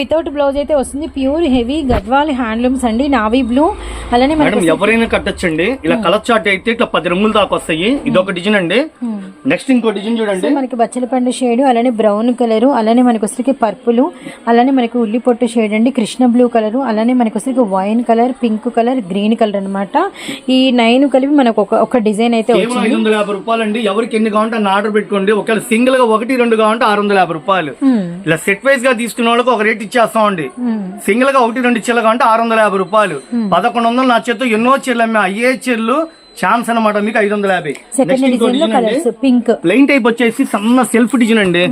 Without blouse అయితే వస్తుంది. Pure heavy Gadwal handlooms అండి. Navy blue. అలానే మేడం ఎవరైనా కట్టొచ్చండి. ఇలా కలర్ చార్ట్ అయితే ఇట్లా పది రంగులు దాకా వస్తాయి. ఇది ఒక డిజైన్ అండి. నెక్స్ట్ ఇంకో డిజైన్ చూడండి. మనకి బచ్చలపండు షేడ్ అలానే బ్రౌన్ కలర్ అలానే మనకి వచ్చరికి పర్పుల్ అలానే మనకి ఉల్లి పొట్టు షేడ్ అండి కృష్ణ బ్లూ కలర్ అలానే మనకి వచ్చరికి wine colour pink colour green colour అన్నమాట. ఈ నైన్ కలిపి మనకు ఒక ఒక డిజైన్ అయితే ఐదు వందల యాభై రూపాయలు అండి ఎవరికి ఎన్ని కావాలంటే అన్ని ఆర్డర్ పెట్టుకోండి. ఒకవేళ సింగిల్గా ఒకటి రెండు కావాలంటే ఆరు వందల యాభై రూపాయలు. Hmm. ఇలా సెట్ వైజ్గా తీసుకున్న వాళ్ళకి ఒక రేట్ ఇచ్చేస్తామండి. సింగిల్గా ఒకటి రెండు చీరలు కావాలంటే ఆరు వందల యాభై రూపాయలు. పదకొండు వందలు నా చేతితో ఎన్నో చెల్లమ్మ అయ్యే చెల్లు ఛాన్స్ అనమాట మీకు ఐదు వందల యాభై పింక్ ప్లెయిన్ టైప్ వచ్చేసి సన్న సెల్ఫ్ డిజైన్ అండి.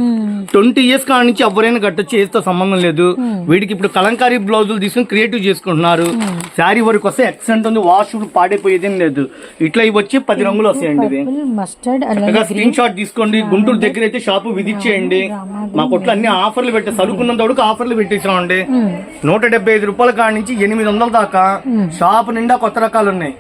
ట్వంటీ ఇయర్స్ కాడ నుంచి ఎవరైనా కట్టొచ్చు ఏస్తో సంబంధం లేదు. వీడికి ఇప్పుడు కలంకారీ బ్లౌజులు తీసుకుని క్రియేటివ్ చేసుకుంటున్నారు. శారీ వరకు వస్తే ఎక్సెంట్ ఉంది. వాష్ పాడైపోయేదేం లేదు. ఇట్లా ఇవి వచ్చి పది రంగులు వస్తాయండి స్క్రీన్ షాట్ తీసుకోండి. గుంటూరు దగ్గర అయితే షాపు విజిట్ చేయండి మా కొట్లో అన్ని ఆఫర్లు పెట్టే సరుకున్నంత వరకు ఆఫర్లు పెట్టేసామండి నూట డెబ్బై ఐదు రూపాయల కాడ నుంచి ఎనిమిది వందల దాకా షాప్ నిండా కొత్త రకాలు ఉన్నాయి.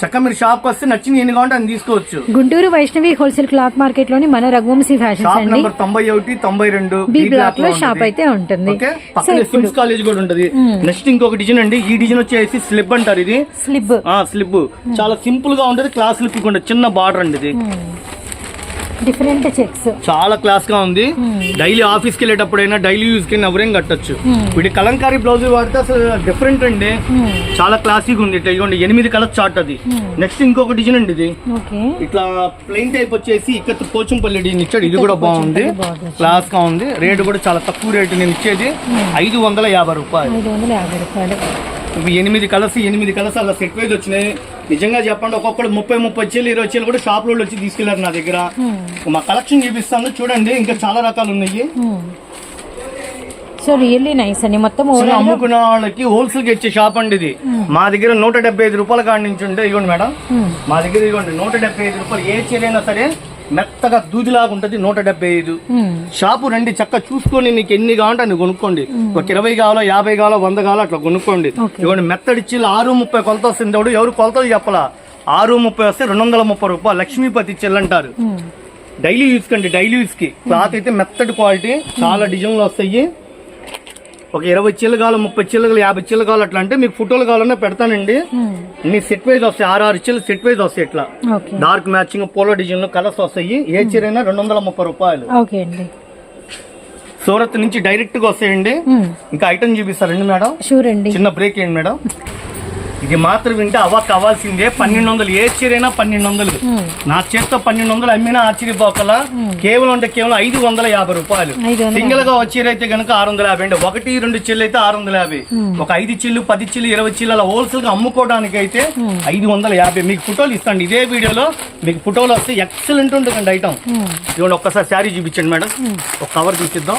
చక్కగా మీరు షాప్ వస్తే నచ్చింది ఎన్ని కావాలంటే అని తీసుకోవచ్చు. గుంటూరు వైష్ణవి హోల్సేల్ క్లాత్ మార్కెట్లోని మన రఘువంశీ ఫ్యాషన్స్ షాప్ అండి నెంబర్ తొంభై ఒకటి తొంభై రెండు బి బ్లాక్లో. షాప్ అయితే ఉంటుంది. ఓకే పక్కన కాలేజ్ కూడా ఉంటది. నెక్స్ట్ ఇంకొక డిజైన్ అండి. ఈ డిజైన్ వచ్చేసి స్లిప్ అంటారు ఇది. స్లిబ్ ఆ స్లిప్ చాలా సింపుల్గా ఉంటది. క్లాస్ లుక్ ఉంటుంది చిన్న బార్డర్ అండి ఇది. డిఫరెంట్ చెక్స్ చాలా క్లాస్గా ఉంది. డైలీ ఆఫీస్కి వెళ్ళేటప్పుడైనా డైలీ యూజ్కి ఎవరైనా కట్టొచ్చు. వీటి కలంకారీ బ్లౌజ్ వాడితే అసలు డిఫరెంట్ అండి. చాలా క్లాసిక్ ఉంది. ఇట్లా ఇదిగోండి ఎనిమిది కలర్ చార్ట్ అది. నెక్స్ట్ ఇంకొక డిజైన్ అండి ఇది. ఇట్లా ప్లెయిన్ టైప్ వచ్చేసి ఇక్కడ పోచంపల్లి డిజైన్ ఇచ్చాడు. ఇది కూడా బాగుంది. క్లాస్గా ఉంది. రేట్ కూడా చాలా తక్కువ రేటు నేను ఇచ్చేది. ఐదు వందల యాభై రూపాయలు. ఐదు వందల యాభై రూపాయలు. ఇవి ఎనిమిది కలర్స్ ఎనిమిది కలర్స్ అలా సెట్ వైజ్ వచ్చినాయి. నిజంగా చెప్పండి ఒక్కొక్కరు ముప్పై ముప్పై చీలు ఇరవై చీలు కూడా షాప్లో వచ్చి తీసుకెళ్ళారు నా దగ్గర. మా కలెక్షన్ చూపిస్తాను చూడండి ఇంకా చాలా రకాలు ఉన్నాయి. సో రియల్లీ నైస్ అండి. మొత్తం అసలు ఓవరాల్ అమ్ముకున్న వాళ్ళకి హోల్సేల్కి ఇచ్చే షాప్ అండి ఇది. మా దగ్గర నూట డెబ్బై ఐదు రూపాయల కాడి నుంచి ఉంటే ఇవ్వండి మేడం. మా దగ్గర ఇవ్వండి నూట డెబ్బై ఐదు రూపాయలు ఏ చీరైనా సరే మెత్తగా దూదిలాగా ఉంటది నూట డెబ్బై ఐదు. షాపు రండి చక్క చూసుకొని నీకు ఎన్ని కావాలంటే అన్ని కొనుక్కోండి. ఒక ఇరవై కావాలో యాభై కావాలో వంద కావాలో అట్లా కొనుక్కోండి. ఇవ్వండి మెత్తడి చీలు ఆరు ముప్పై కొలత వస్తుంది. ఎవడు ఎవరు కొలతలు చెప్పలా? ఆరు ముప్పై వస్తే రెండు వందల ముప్పై రూపాయలు. లక్ష్మీపతి చెల్లు అంటారు. డైలీ యూస్ కండి డైలీ యూస్కి క్లాత్ అయితే మెత్తటి క్వాలిటీ చాలా డిజైన్లు వస్తాయి. ఒక ఇరవై చీలు కావాలి ముప్పై చీలు కావాలి యాభై చీలు కావాలి అట్లా అంటే మీకు ఫోటోలు కావాలన్నా పెడతానండి. మీ సెట్ వైజ్ వస్తాయి ఆరు ఆరు చీలు సెట్ వైజ్ వస్తాయి ఇట్లా. Dark matching polo design colours వస్తాయి. ఏ చీర అయినా రెండు వందల ముప్పై రూపాయలు సూరత్ నుంచి డైరెక్ట్గా వస్తాయండి. ఇంకా ఐటమ్ చూపిస్తారండి మేడం. షూర్ అండి. చిన్న బ్రేక్ ఏంటి మేడం. ఇది మాత్రం వింటే అవ్వ కావాల్సిందే. పన్నెండు వందలు ఏ చీరైనా పన్నెండు వందలు నా చేత్తో పన్నెండు వందలు అమ్మినా ఆశ్చర్యపోకల కేవలం అంటే కేవలం ఐదు వందల యాభై రూపాయలు. సింగిల్గా వచ్చేది అయితే కనుక ఆరు వందల యాభై అండి. ఒకటి రెండు చిల్లు అయితే ఆరు వందల యాభై ఒక ఐదు చిల్లు పది చిల్లు ఇరవై చిల్లు అలా హోల్సేల్గా అమ్ముకోవడానికి అయితే ఐదు వందల యాభై. మీకు ఫోటోలు ఇస్తాండి ఇదే వీడియోలో మీకు ఫోటోలు వస్తే ఎక్సలెంట్ ఉంటుందండి ఐటమ్. ఇదిగోండి ఒక్కసారి శారీ చూపించండి మేడం. ఒక కవర్ చూపిద్దాం.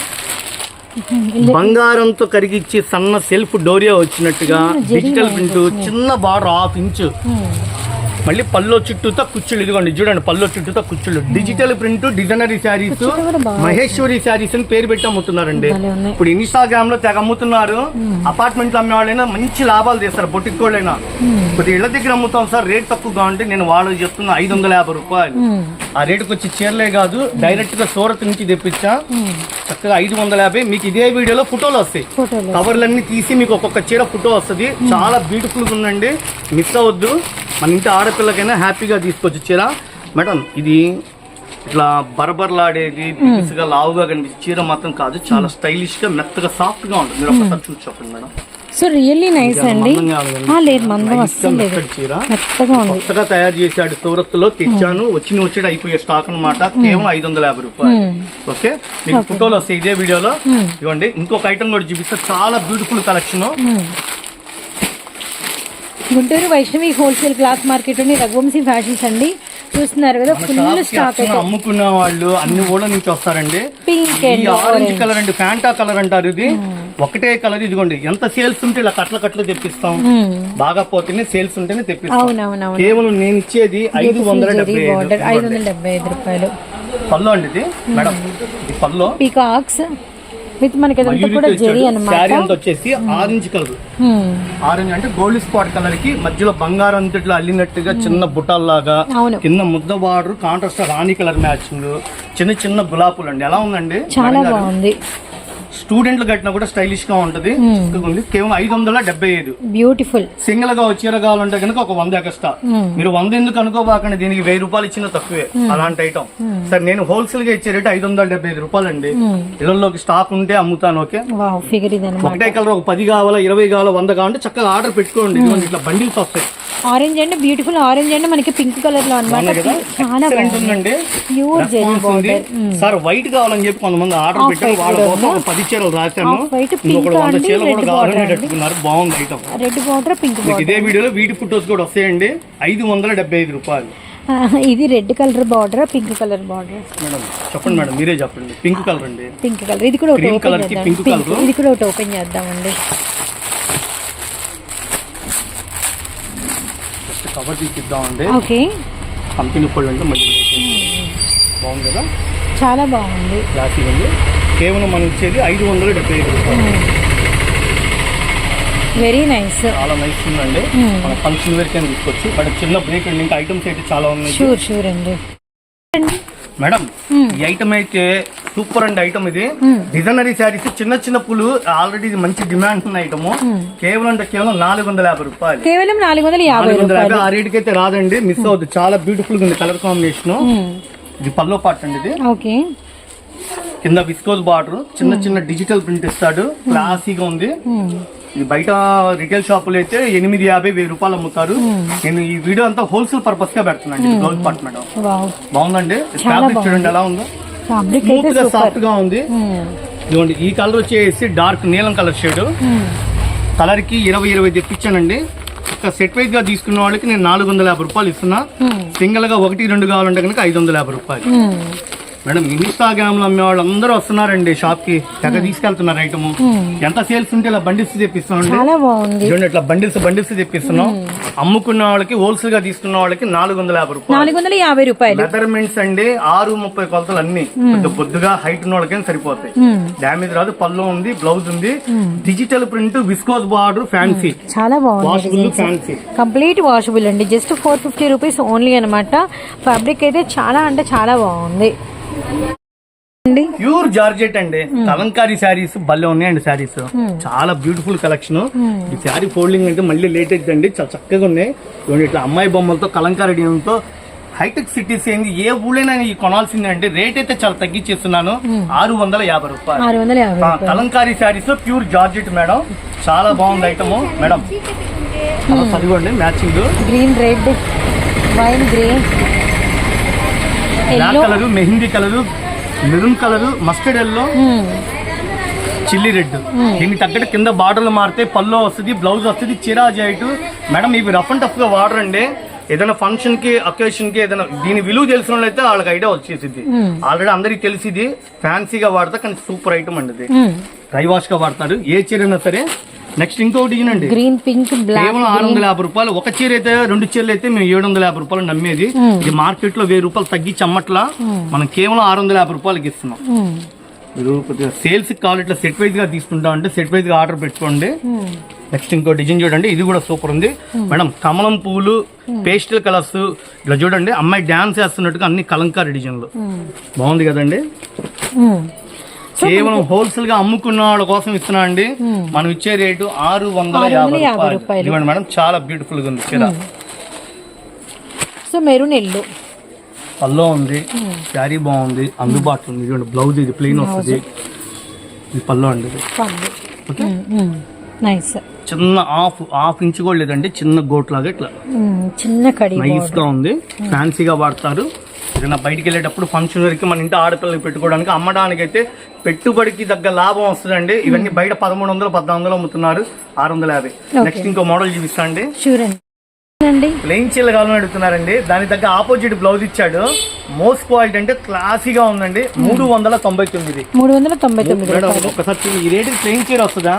బంగారంతో కరిగిచ్చి సన్న సెల్ఫ్ డోరియా వచ్చినట్టుగా డిజిటల్ ప్రింట్ చిన్న బార్డర్ హాఫ్ ఇంచు. మళ్ళీ పల్లో చుట్టూతో కుచ్చుళ్ళు ఇదిగోండి. చూడండి పల్లో చుట్టూతో కుచ్చుళ్ళు డిజిటల్ ప్రింట్ డిజైనరీ శారీస్. మహేశ్వరి శారీస్ అని పేరు పెట్టి అమ్ముతున్నారండి. ఇప్పుడు ఇన్స్టాగ్రామ్లో తెగ అమ్ముతున్నారు. అపార్ట్మెంట్లో అమ్మేవాళ్ళైనా మంచి లాభాలు తీస్తారు బొట్టికి వాళ్ళైనా కొద్ది ఇళ్ళ దగ్గర అమ్ముతాం సార్ రేట్ తక్కువగా ఉంటే నేను వాళ్ళకి చెప్తున్నా ఐదు వందల యాభై రూపాయలు. ఆ రేటుకి వచ్చి చీరలే కాదు డైరెక్ట్గా సూరత్ నుంచి తెప్పించా. చక్కగా ఐదు వందల యాభై మీకు ఇదే వీడియోలో ఫోటోలు వస్తాయి. కవర్లన్నీ తీసి మీకు ఒక్కొక్క చీర ఫోటో వస్తుంది. చాలా బ్యూటిఫుల్గా ఉందండి. మిస్ అవ్వద్దు. మన ఇంటి ఆడపిల్లకైనా హ్యాపీగా తీసుకోవచ్చు చీర మేడం ఇది ఇట్లా బరబర్లాడేది బిగుసుగా లావుగా కనిపించే చీర మాత్రం కాదు చాలా స్టైలిష్గా మెత్తగా సాఫ్ట్గా ఉంటుంది. మీరు ఒకసారి చూసి చెప్పండి మేడం. సో రియల్లీ నైస్ అండి. లేదు మందం అస్సలు చీర. కొత్తగా తయారు చేశాడు సూరత్లో తెచ్చాను. వచ్చిన వచ్చేది అయిపోయే స్టాక్ అన్నమాట. కేవలం ఐదు వందల యాభై రూపాయలు. ఓకే? మీకు ఫోటోలు వస్తాయి ఇదే వీడియోలో. ఇవ్వండి ఇంకొక ఐటమ్ కూడా చూపిస్తే. చాలా beautiful collection Guntur Vaishnavi wholesale cloth market అని రఘువంశీ ఫ్యాషన్స్ అండి. చూస్తున్నారు కదా ఫుల్ స్టాక్ అమ్ముకున్న వాళ్ళు అన్ని ఊళ్ళ నుంచి వస్తారండి. పింక్ ఆరెంజ్ కలర్ అండి ఫ్యాంటా కలర్ అంటారు ఇది. ఒకటే కలర్ ఇదిగోండి ఎంత సేల్స్ ఉంటే ఇలా కట్ల కట్లు తెప్పిస్తాం. బాగా పోతేనే సేల్స్ ఉంటేనే తెప్పిస్తాం. కేవలం నేను ఇచ్చేది ఐదు వందల డెబ్బై ఐదు. వందల డెబ్బై ఐదు రూపాయలు. పల్లో అండి ఇది మేడం. ఇది పల్లో పీకాక్స్ విత్ మనకి ఇదంతా కూడా జెరీ శారీ అంతా వచ్చేసి ఆరెంజ్ కలర్. ఆరెంజ్ అంటే గోల్డ్ స్పాట్ కలర్కి మధ్యలో బంగారం అంతట్లో అల్లినట్టుగా చిన్న బుట్టాల్లాగా అవును. కింద ముద్ద బార్డర్ కాంట్రాస్ట్ రాణి కలర్ మ్యాచింగ్ చిన్న చిన్న గులాబులు అండి ఎలా ఉందండి? చాలా బాగుంది. స్టూడెంట్లు కట్టినా కూడా స్టైలిష్గా ఉంటది ఉంది కేవలం ఐదు వందల డెబ్బై ఐదు. బ్యూటిఫుల్ సింగిల్గా చీర కావాలంటే కనుక ఒక వంద ఎక్స్ట్రా. మీరు వంద ఎందుకు అనుకోబాకండి? దీనికి వెయ్యి రూపాయలు ఇచ్చిన తక్కువే. అలాంటి ఐటమ్ సరే నేను హోల్సేల్గా ఇచ్చే రేటు ఐదు వందల డెబ్బై ఐదు రూపాయలు అండి ఇళ్ళలోకి స్టాక్ ఉంటే అమ్ముతాను ఓకే? ఒకటే కలర్ ఒక పది కావాలా ఇరవై కావాలా వంద కావాలంటే చక్కగా ఆర్డర్ పెట్టుకోండి. ఇట్లా బండిల్స్ వస్తాయి orange and beautiful orange and మనకి పింక్ కలర్లో అనమాట చాలా సార్ వైట్ కావాలని చెప్పి కొంతమంది ఆర్డర్ పెట్టారు. వాళ్ళ కోసం పది చీరలు రాశాను. ఇంకొకటి వంద చీరలు కూడా కావాలని పెట్టుకున్నారు. బాగుంది ఐటమ్ రెడ్ బార్డర్ పింక్ మీకు ఇదే వీడియోలో వీటి ఫోటోస్ కూడా వస్తాయండి. ఐదు వందల డెబ్బై ఐదు రూపాయలు. ఇది red colour border pink colour border. Madam చెప్పండి మేడం మీరే చెప్పండి. పింక్ కలర్ అండి. Pink colour. ఇది కూడా ఒకటి ఓపెన్ చేద్దాం. ఇది కూడా ఒకటి ఓపెన్ చేద్దామండి. కవర్ తీసిద్దామండి. ఓకే. కంపెనీ ఫోల్డ్ అంటే మళ్ళీ బాగుంది కదా? చాలా బాగుంది. క్లాసీ ఉంది. కేవలం మనం ఇచ్చేది ఐదు వందల డెబ్బై ఐదు రూపాయలు. వెరీ నైస్ చాలా నైస్ ఉందండి. మన ఫంక్షన్ వేర్ కింద తీసుకోవచ్చు. బట్ చిన్న బ్రేక్ అండి. ఇంకా ఐటమ్స్ అయితే చాలా ఉన్నాయి. షూర్ షూర్ అండి. మేడం ఈ ఐటమ్ అయితే సూపర్ అండి ఐటమ్ ఇది. డిజైనరీ శారీస్ చిన్న చిన్న పూలు ఆల్రెడీ మంచి డిమాండ్ ఉన్న ఐటమ్ కేవలం అంటే కేవలం నాలుగు వందల యాభై రూపాయలు. కేవలం నాలుగు వందల యాభై యాభై ఆ రేటుకి అయితే రాదండి. మిస్ అవుతుంది చాలా బ్యూటిఫుల్గా ఉంది. కలర్ కాంబినేషన్ ఇది పల్లో పార్ట్ అండి ఇది. ఓకే కింద విస్కోస్ బార్డర్ చిన్న చిన్న డిజిటల్ ప్రింట్ ఇస్తాడు. క్లాసీగా ఉంది. ఇది బయట రిటైల్ షాపులు అయితే ఎనిమిది యాభై వెయ్యి రూపాయలు అమ్ముతారు. నేను ఈ వీడియో అంతా హోల్సేల్ పర్పస్గా పెడుతున్నాను బ్లౌజ్ పార్ట్ మేడం బాగుందండి. ఫ్యాబ్రిక్ చూడండి ఎలా ఉందో. స్మూత్గా సాఫ్ట్గా ఉంది. ఇదిగోండి ఈ కలర్ వచ్చేసి డార్క్ నీలం కలర్ షేడ్ కలర్కి ఇరవై ఇరవై తెప్పించానండి. ఒక సెట్ వైజ్గా తీసుకున్న వాళ్ళకి నేను నాలుగు వందల యాభై రూపాయలు ఇస్తున్నా. సింగిల్గా ఒకటి రెండు కావాలంటే కనుక ఐదు వందల యాభై రూపాయలు. మేడం ఇన్స్టాగ్రామ్లో అమ్మే వాళ్ళు అందరూ వస్తున్నారండి షాప్కి. తెగ తీసుకెళ్తున్నారు ఐటమ్ ఎంత సేల్స్ ఉంటే ఇలా బండిల్స్ బాగుంది. చూడండి ఇట్లా బండిల్స్ బండిల్స్ తెప్పిస్తున్నాం. అమ్ముకున్న వాళ్ళకి హోల్సేల్గా తీసుకున్న వాళ్ళకి నాలుగు వందల యాభై రూపాయలు. నాలుగు వందల యాభై రూపాయలు. మెజర్మెంట్స్ అండి ఆరు ముప్పై కొలతలు అన్ని. కొంచెం బొద్దుగా హైట్ ఉన్న వాళ్ళకైనా సరిపోతాయి. డ్యామేజ్ రాదు పళ్ళు ఉంది బ్లౌజ్ ఉంది. Digital print viscose border fancy చాలా బాగుంది వాషబుల్ ఫ్యాన్సీ కంప్లీట్ వాషబుల్ అండి. Just four fifty rupees only అనమాట ఫ్యాబ్రిక్ అయితే చాలా అంటే చాలా బాగుంది. ప్యూర్ జార్జెట్ అండి. కలంకారీ శారీస్ భలే ఉన్నాయండి శారీస్. చాలా బ్యూటిఫుల్ కలెక్షన్. ఈ శారీ ఫోల్డింగ్ అంటే మళ్ళీ లేటెస్ట్ అండి. చాలా చక్కగా ఉన్నాయి. ఇట్లా అమ్మాయి బొమ్మలతో కలంకారీ డిజైన్తో. హైటెక్ సిటీస్ ఏంది? ఏ ఊళ్ళైనా ఈ కొనాల్సిందే అండి. రేట్ అయితే చాలా తగ్గించేస్తున్నాను. ఆరు వందల యాభై రూపాయలు. Kalamkari sarees pure georgette madam. చాలా బాగుంది ఐటమ్. మేడం అదిగోండి matching. Green red wine grey. Black colour mehndi colour maroon colour mustard yellow chilli red దీనికి తగ్గట్టు కింద బార్డర్లు మారితే పల్లో వస్తుంది బ్లౌజ్ వస్తుంది చీరా జాయిట్ మేడం ఇవి రఫ్ అండ్ టఫ్గా వాడరండి. ఏదైనా ఫంక్షన్కి అకేషన్కి ఏదైనా దీని విలువ తెలిసిన వాళ్ళైతే వాళ్ళకి ఐడియా వచ్చేసింది ఆల్రెడీ అందరికి తెలిసింది ఫ్యాన్సీగా వాడతా కానీ సూపర్ ఐటమ్ అండి డ్రై వాష్గా వాడతారు. ఏ చీర అయినా సరే నెక్స్ట్ ఇంకొకటి ఇయ్యనండి గ్రీన్ పింక్ బ్లాక్ కేవలం ఆరు వందల యాభై రూపాయలు. ఒక చీర అయితే రెండు చీరలు అయితే మేము ఏడు వందల యాభై రూపాయలు నమ్మేది. ఇది మార్కెట్లో వెయ్యి రూపాయలు తగ్గించి అమ్మట్లా మనం కేవలం ఆరు వందల యాభై రూపాయలకి ఇస్తున్నాం. మీరు కొద్దిగా సేల్స్ కావాలి ఇట్లా సెట్ వైజ్గా తీసుకుంటాం అంటే సెట్ వైజ్గా ఆర్డర్ పెట్టుకోండి. నెక్స్ట్ ఇంకో డిజైన్ చూడండి. ఇది కూడా సూపర్ ఉంది. మేడం కమలం పువ్వులు పేస్టల్ కలర్స్ ఇలా చూడండి. అమ్మాయి డాన్స్ చేస్తున్నట్టుగా అన్ని కలంకారీ డిజైన్లు బాగుంది కదండి? కేవలం హోల్సేల్గా అమ్ముకున్న వాళ్ళ కోసం ఇస్తున్నా అండి. మనం ఇచ్చే రేటు ఆరు వందల యాభై రూపాయలు. ఇదిగోండి మేడం చాలా బ్యూటిఫుల్గా ఉంది చీర. So maroon yellow. పల్లో ఉంది శారీ బాగుంది అందుబాటులో ఉంది. ఇదిగోండి బ్లౌజ్ ఇది ప్లెయిన్ వస్తుంది. ఇది పల్లో అండి ఇది. నైస్ చిన్న హాఫ్ హాఫ్ ఇంచ్ కూడా లేదండి చిన్న గోట్ లాగా ఇట్లా. చిన్న కడి నైస్గా ఉంది. ఫ్యాన్సీగా వాడతారు. ఏదైనా బయటికి వెళ్ళేటప్పుడు ఫంక్షన్ వరకు మన ఇంటి ఆడపిల్లలకి పెట్టుకోవడానికి అమ్మడానికి అయితే పెట్టుబడికి తగ్గ లాభం వస్తుందండి. ఇవన్నీ బయట పదమూడు వందలు పద్నాలుగు వందలు అమ్ముతున్నారు. ఆరు వందల యాభై. నెక్స్ట్ ఇంకో మోడల్ చూపిస్తా అండి. ప్లెయిన్ చీల కావాలని అడుగుతున్నారండి. దానికి తగ్గ ఆపోజిట్ బ్లౌజ్ ఇచ్చాడు. మోస్ట్ క్వాలిటీ అంటే క్లాసీగా ఉందండి. మూడు వందల తొంభై తొమ్మిది. మూడు వందల తొంభై తొమ్మిది మేడం ఒక్కసారి చూడండి, ఈ రేటు ప్లెయిన్ చీర వస్తుందా?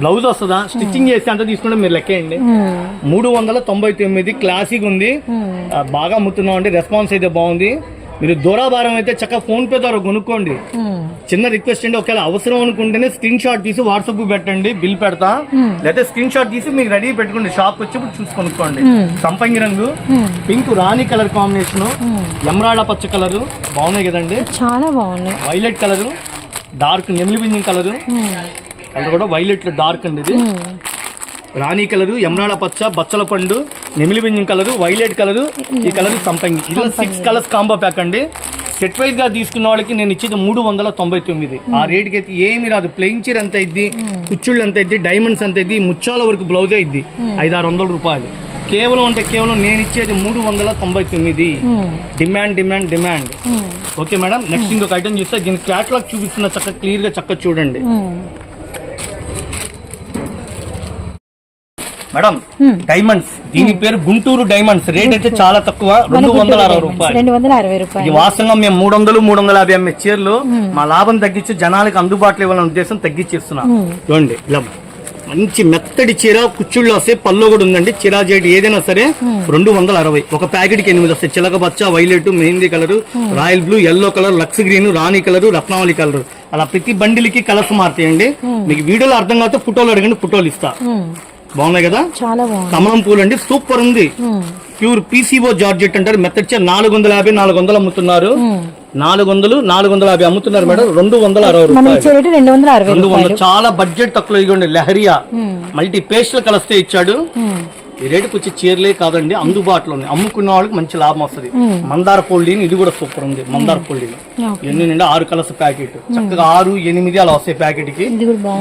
బ్లౌజ్ వస్తుందా? స్టిచ్చింగ్ చేస్తే అంత తీసుకుంటే మీరు లెక్కేయండి మూడు వందల తొంభై తొమ్మిది క్లాసిక్ ఉంది. బాగా అమ్ముతున్నాం అండి. రెస్పాన్స్ అయితే బాగుంది. మీరు దూరాభారం అయితే చక్కగా ఫోన్ పే ద్వారా కొనుక్కోండి. చిన్న రిక్వెస్ట్ అండి ఒకవేళ అవసరం అనుకుంటేనే స్క్రీన్ షాట్ తీసి వాట్సాప్ పెట్టండి బిల్ పెడతా. లేకపోతే స్క్రీన్ షాట్ తీసి మీకు రెడీ పెట్టుకోండి షాప్ వచ్చి చూసి కొనుక్కోండి. సంపంగి రంగు పింక్ రాణి కలర్ కాంబినేషన్ ఎమరాడ పచ్చ కలర్ బాగున్నాయి కదండి. చాలా బాగున్నాయి. వైలెట్ కలర్ డార్క్ నెమిలి బింజింగ్ కలర్. కలర్ కూడా వైలెట్ డార్క్ అండి ఇది. రాణి కలరు ఎమరాడ పచ్చ బచ్చల పండు నెమిలి బింజింగ్ కలరు వైలెట్ కలరు ఈ కలర్ సంపంగి. ఇలా సిక్స్ కలర్స్ కాంబో ప్యాక్ అండి. సెట్ వైజ్గా తీసుకున్న వాళ్ళకి నేను ఇచ్చేది మూడు వందల తొంభై తొమ్మిది. ఆ రేట్కి అయితే ఏమి రాదు. ప్లెయిన్ చీర ఎంత అయింది కుచ్చుళ్ళు ఎంత అయింది డైమండ్స్ ఎంత అయింది ముచ్చాల వరకు బ్లౌజ్ అయింది ఐదు ఆరు వందల రూపాయలు. కేవలం అంటే కేవలం నేను ఇచ్చేది మూడు వందల తొంభై తొమ్మిది. Demand demand demand okay madam next ఇంకొక ఐటమ్ చూస్తే దీని క్యాటలాగ్ చూపిస్తున్న చక్క క్లియర్గా చక్క చూడండి. మేడం డైమండ్స్ దీని పేరు గుంటూరు డైమండ్స్ రేట్ అయితే చాలా తక్కువ. రెండు వందల అరవై రూపాయలు. రెండు వందల అరవై రూపాయలు. వాస్తవంగా మేము మూడు వందలు మూడు వందల యాభై అమ్మే చీరలు మా లాభం తగ్గించి జనాలకు అందుబాటులో ఇవ్వాలనే ఉద్దేశం తగ్గించేస్తున్నాం. చూడండి ఇలా మంచి మెత్తడి చీర కుచ్చుళ్ళు వస్తాయి పళ్ళు కూడా ఉందండి. చీర జేటి ఏదైనా సరే రెండు వందల అరవై. ఒక ప్యాకెట్కి ఎనిమిది వస్తాయి. చిలక బచ్చ violet mehndi colour royal blue yellow colour Lux green రాణి కలర్ రత్నావళి కలర్. అలా ప్రతి బండిలకి కలర్స్ మారుతాయండి. మీకు వీడియోలో అర్థం కాకపోతే ఫోటోలు అడగండి ఫోటోలు ఇస్తా. బాగున్నాయి కదా? చాలా బాగుంది కమలం పూలు అండి. సూపర్ ఉంది. ప్యూర్ పీసీఓ జార్జెట్ అంటారు. మెత్తడి చీర నాలుగు వందల యాభై నాలుగు వందలు అమ్ముతున్నారు. నాలుగు వందలు నాలుగు వందల యాభై అమ్ముతున్నారు మేడం. రెండు వందల అరవై రూపాయలు. రెండు వందల అరవై రెండు రూపాయలు. వందలు చాలా బడ్జెట్ తక్కువ ఇవ్వండి. లహరియా. మల్టీ పేస్టల్ కలిస్తే ఇచ్చాడు. రేటుకి వచ్చే చీరలే కాదండి అందుబాటులో ఉంది అమ్ముకున్న వాళ్ళకి మంచి లాభం వస్తుంది. మందార ఫోల్డింగ్ ఇది కూడా సూపర్ ఉంది మందార ఓకే. ఎన్ని నిండా ఆరు కలర్స్ ప్యాకెట్. చక్కగా ఆరు ఎనిమిది అలా వస్తాయి ప్యాకెట్కి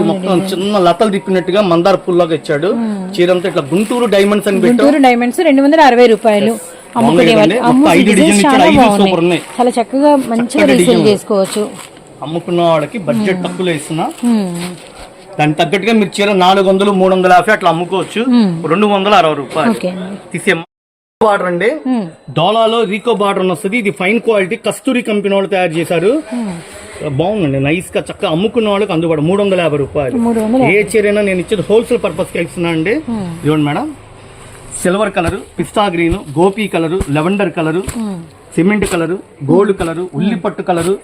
మొత్తం చిన్న లతలు తిప్పినట్టుగా మందార పుల్లాగా ఇచ్చాడు. చీర అంతా ఇట్లా గుంటూరు డైమండ్స్ అని గుంటూరు డైమండ్స్ రెండు వందల అరవై రూపాయలు. చాలా ఉన్నాయి. చక్కగా మంచిగా రీసేల్. చేసుకోవచ్చు. అమ్ముకున్న వాళ్ళకి బడ్జెట్ తక్కువలో ఇస్తున్నా. ఉమ్. దానికి తగ్గట్టుగా మీరు చీర నాలుగు వందలు మూడు వందల యాభై అట్లా అమ్ముకోవచ్చు. రెండు వందల అరవై రూపాయలు. తీసే బార్డర్ అండి. డోలాలో రీకో బార్డర్ వస్తుంది. ఇది ఫైన్ క్వాలిటీ కస్తూరి కంపెనీ వాళ్ళు తయారు చేశారు. బాగుందండి. నైస్గా చక్కగా అమ్ముకున్న వాళ్ళకి అందుబాటు. మూడు వందల యాభై రూపాయలు. ఏ చీర అయినా నేను ఇచ్చేది హోల్సేల్ పర్పస్కి ఇస్తున్నా అండి. ఇవ్వండి మేడం. సిల్వర్ కలర్ పిస్తా green Gopi colour lavender colour cement colour gold colour ఉల్లిపట్టు colour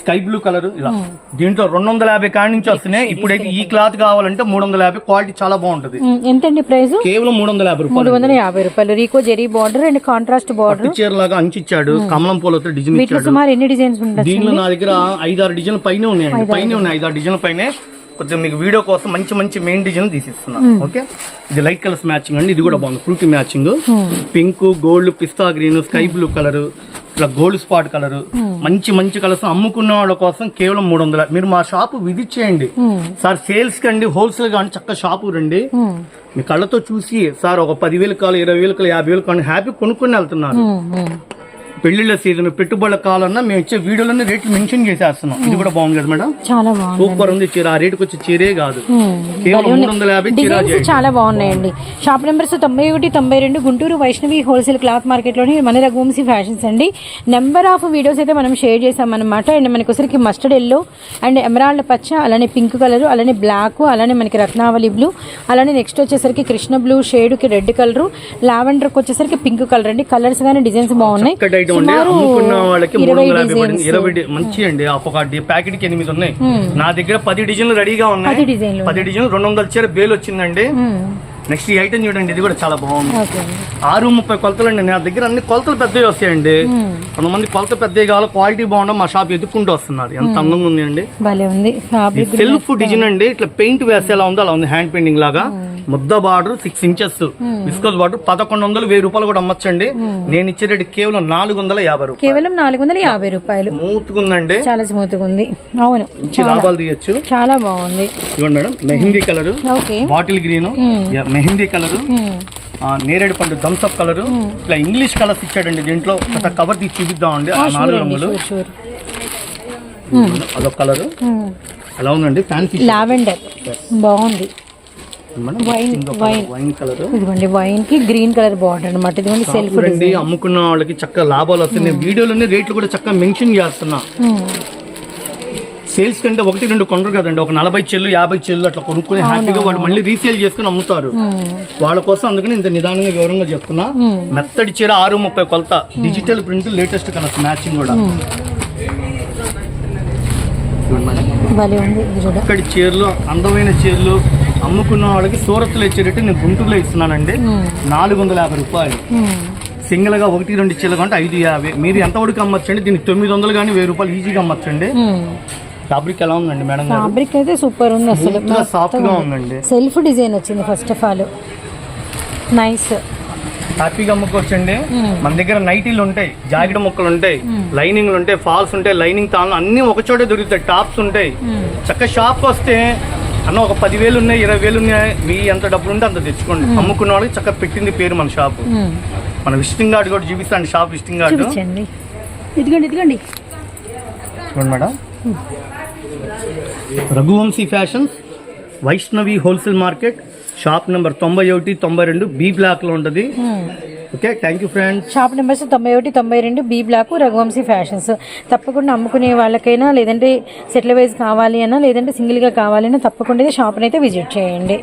sky blue colour ఇలా. దీంట్లో రెండు వందల యాభై కాడి నుంచి వస్తున్నాయి. ఇప్పుడైతే ఈ క్లాత్ కావాలంటే మూడు వందల యాభై క్వాలిటీ చాలా బాగుంటది. ఉమ్. ఎంతండి ప్రైస్ కేవలం మూడు వందల యాభై మూడు రూపాయలు వందల యాభై రూపాయలు. రీకో జెరీ బార్డర్ అండ్ కాంట్రాస్ట్ బార్డర్ చీర లాగా అంచిచ్చాడు. కమలం పూలతో డిజైన్ ఇచ్చాడు. సుమారు ఎన్ని డిజైన్స్ ఉండొచ్చు దీనిలో నా దగ్గర ఐదారు డిజైన్లు పైన ఉన్నాయండి. పైన ఉన్నాయి. ఐదారు డిజైన్ల పైన. కొంచెం మీకు వీడియో కోసం మంచి మంచి మెయిన్ డిజైన్ తీసిస్తున్నా. ఓకే? ఇది లైట్ కలర్స్ మ్యాచింగ్ అండి. ఇది కూడా బాగుంది. Fruity matching. పింక్ గోల్డ్ పిస్తా గ్రీన్ స్కై బ్లూ కలర్. ఇట్లా గోల్డ్ స్పాట్ కలర్. మంచి మంచి కలర్స్ అమ్ముకున్న వాళ్ళ కోసం కేవలం మూడు వందల. మీరు మా షాపు విజిట్ చేయండి. సార్ సేల్స్ కండి హోల్సేల్ కానీ చక్క షాపు రండి. మీ కళ్ళతో చూసి సార్ ఒక పదివేలు కాలు ఇరవై వేలు కాలు యాభై వేలు కాలు హ్యాపీ కొనుక్కొని వెళ్తున్నారు. పెళ్ళిళ్ళ సీజన్ పెట్టుబడుల కాలన్నా మేము ఇచ్చే వీడియోలోనే రేట్లు మెన్షన్ చేసేస్తున్నాం. ఇది కూడా బాగుంది కదా మేడం? చాలా బాగుంది సూపర్ ఉంది చీర. ఆ రేటుకి వచ్చే చీరే కాదు. ఉమ్. కేవలం మూడు వందల యాభై చీర డిజైన్స్ చాలా బాగున్నాయండి. షాప్ నెంబర్స్ తొంభై ఒకటి తొంభై రెండు గుంటూరు వైష్ణవి హోల్సేల్ క్లాత్ మార్కెట్లోని మన రఘువంశీ ఫ్యాషన్స్ అండి. నెంబర్ ఆఫ్ వీడియోస్ అయితే మనం షేర్ చేసామన్నమాట అండ్ మనకి ఒకసారికి మస్టర్డ్ ఎల్లో అండ్ ఎమరాల్డ్ పచ్చ అలానే పింక్ కలర్ అలానే బ్లాక్ అలానే మనకి రత్నావళి బ్లూ అలానే నెక్స్ట్ వచ్చేసరికి కృష్ణ బ్లూ షేడ్కి రెడ్ కలర్ లావెండర్కి వచ్చేసరికి పింక్ కలర్ అండి. కలర్స్ కానీ డిజైన్స్ బాగున్నాయి. ఐటమ్ అండి అమ్ముకున్న వాళ్ళకి మూడు వందల యాభై పడింది. ఇరవై మంచి అండి. ఒక ప్యాకెట్కి ఎనిమిది ఉన్నాయి. నా దగ్గర పది డిజైన్లు రెడీగా ఉన్నాయి. పది డిజైన్లు రెండు వందల చీర బేల్ వచ్చిందండి. నెక్స్ట్ ఈ ఐటమ్ చూడండి ఇది కూడా చాలా బాగుంది. ఆరు ముప్పై కొలతలు అండి. నా దగ్గర అన్ని కొలతలు పెద్దవి వస్తాయండి. కొంతమంది కొలత పెద్దవి కావాలి క్వాలిటీ బాగుండవు మా షాప్ ఎదుక్కుంటూ వస్తున్నారు. ఎంత అందంగా ఉంది. అండి సెల్ఫ్ డిజైన్ అండి. ఇట్లా పెయింట్ వేస్తే ఎలా ఉందో అలా ఉంది హ్యాండ్ పెయింటింగ్ లాగా. ముద్ద border six inches. Viscose border పదకొండు వందలు వెయ్యి రూపాయలు కూడా అమ్మచ్చండి. నేను ఇచ్చే రేటు కేవలం నాలుగు వందల యాభై రూపాయలు. కేవలం నాలుగు వందల యాభై రూపాయలు. స్మూత్ ఉందండి చాలా స్మూత్ ఉంది అవును లాభాలు తీయచ్చు. చాలా బాగుంది. ఇవ్వండి మేడం మెహందీ colour. Okay bottle green. Mehndi colour. నేరేడు పండు థమ్స్అప్ కలర్. ఇట్లా ఇంగ్లీష్ కలర్స్ ఇచ్చాడండి దీంట్లో. ఒక కవర్ తీసి చూపిద్దామండి. ఆ నాలుగు రంగులు. అదొక కలర్. అలా ఉందండి? ఫ్యాన్సీ లావెండర్ బాగుంది. వైన్ వైన్ వైన్ కలర్ ఇదిగోండి వైన్కి గ్రీన్ కలర్ బార్డర్ అనమాట ఇదిగోండి సెల్ఫ్ చూడండి అమ్ముకున్న వాళ్ళకి చక్కగా లాభాలు వస్తున్నాయి. వీడియోలోనే రేట్లు కూడా చక్కగా మెన్షన్ చేస్తున్నా. సేల్స్ కంటే ఒకటి రెండు కొనరు కదండి. ఒక నలభై చెల్లు యాభై చెల్లు అట్లా కొనుక్కుని హ్యాపీగా వాళ్ళు మళ్ళీ రీసేల్ చేసుకుని అమ్ముతారు. వాళ్ళ కోసం అందుకని ఇంత నిదానంగా వివరంగా చెప్తున్నా. మెత్తడి చీర ఆరు ముప్పై కొలత. Digital print latest colours matching కూడా. ఇక్కడి చీరలు అందమైన చీరలు అమ్ముకున్న వాళ్ళకి సూరత్లో ఇచ్చే రేటు నేను గుంటూరులో ఇస్తున్నానండి. నాలుగు వందల యాభై రూపాయలు. సింగిల్గా ఒకటి రెండు చీరలు అంటే ఐదు యాభై. మీరు ఎంత వరకు అమ్మచ్చండి? దీనికి తొమ్మిది వందలు కానీ వెయ్యి రూపాయలు ఈజీగా అమ్మచ్చండి. ఫ్యాబ్రిక్ ఎలా ఉందండి మేడం ఫ్యాబ్రిక్ అయితే సూపర్ ఉంది అసలు. Smooth గా ఉందండి. సెల్ఫ్ డిజైన్ వచ్చింది ఫస్ట్ ఆఫ్ ఆల్ నైస్ హ్యాపీగా అమ్ముకోవచ్చండి. మన దగ్గర నైటీలు ఉంటాయి జాకెట్ ముక్కలు ఉంటాయి లైనింగ్లు ఉంటాయి ఫాల్స్ ఉంటాయి లైనింగ్ తాళ్ళు అన్ని ఒక చోటే దొరుకుతాయి టాప్స్ ఉంటాయి. చక్కగా షాప్ వస్తే అన్న ఒక పదివేలు ఉన్నాయి ఇరవై వేలు ఉన్నాయి మీ ఎంత డబ్బులు ఉంటే అంత తెచ్చుకోండి. అమ్ముకున్న వాళ్ళకి చక్కగా పెట్టింది పేరు మన షాపు. మన విజిటింగ్ కార్డు కూడా చూపిస్తాండి షాప్ విజిటింగ్ కార్డు. చూపించండి. ఇదిగోండి ఇదిగోండి. చూడండి madam. Raghuvamshi fashions Vaishnavi wholesale market shop number తొంభై ఒకటి తొంభై రెండు బి బ్లాక్లో ఉంటుంది. Okay thank you friends shop numbers తొంభై ఒకటి తొంభై రెండు బి బ్లాక్ రఘువంశీ ఫ్యాషన్స్ తప్పకుండా అమ్ముకునే వాళ్ళకైనా లేదంటే సెటిల్ వైజ్ కావాలి అన్నా లేదంటే సింగిల్గా కావాలన్నా తప్పకుండా షాప్ని అయితే విజిట్ చేయండి.